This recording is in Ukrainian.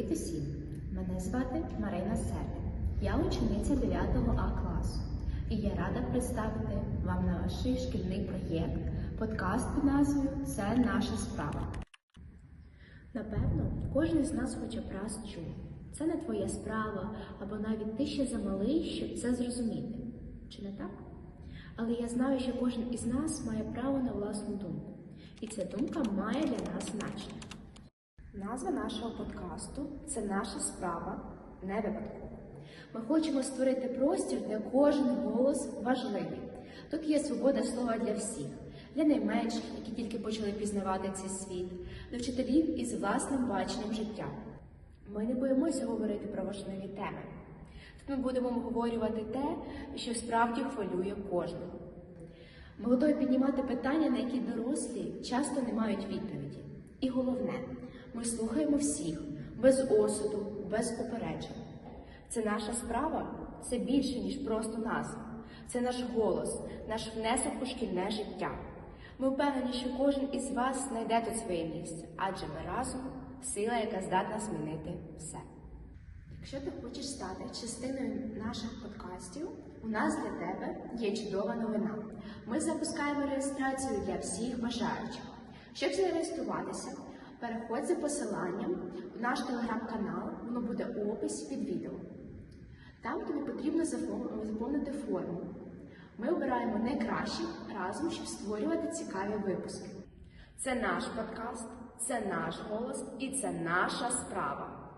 Привіт усім! Мене звати Марина Сердик. Я учениця 9 А класу. І я рада представити вам наш шкільний проєкт, подкаст під назвою Це наша справа. Напевно, кожен з нас хоча б раз чув. Це не твоя справа, або навіть ти ще замалий, щоб це зрозуміти. Чи не так? Але я знаю, що кожен із нас має право на власну думку. І ця думка має для нас значення. Назва нашого подкасту це наша справа не випадково. Ми хочемо створити простір, де кожен голос важливий. Тут є свобода слова для всіх, для найменших, які тільки почали пізнавати цей світ, для вчителів із власним баченням життя. Ми не боїмося говорити про важливі теми. Тут ми будемо обговорювати те, що справді хвилює кожного. Ми готові піднімати питання, на які дорослі часто не мають відповіді. І головне, ми слухаємо всіх без осуду, без упереджень. Це наша справа, це більше, ніж просто назва. Це наш голос, наш внесок у шкільне життя. Ми впевнені, що кожен із вас знайде тут своє місце, адже ми разом сила, яка здатна змінити все. Якщо ти хочеш стати частиною наших подкастів, у нас для тебе є чудова новина. Ми запускаємо реєстрацію для всіх бажаючих. Щоб зареєструватися, переходь за посиланням в наш телеграм-канал, воно буде у описі під відео. Там тобі потрібно заповнити форму. Ми обираємо найкращих разом, щоб створювати цікаві випуски. Це наш подкаст, це наш голос і це наша справа.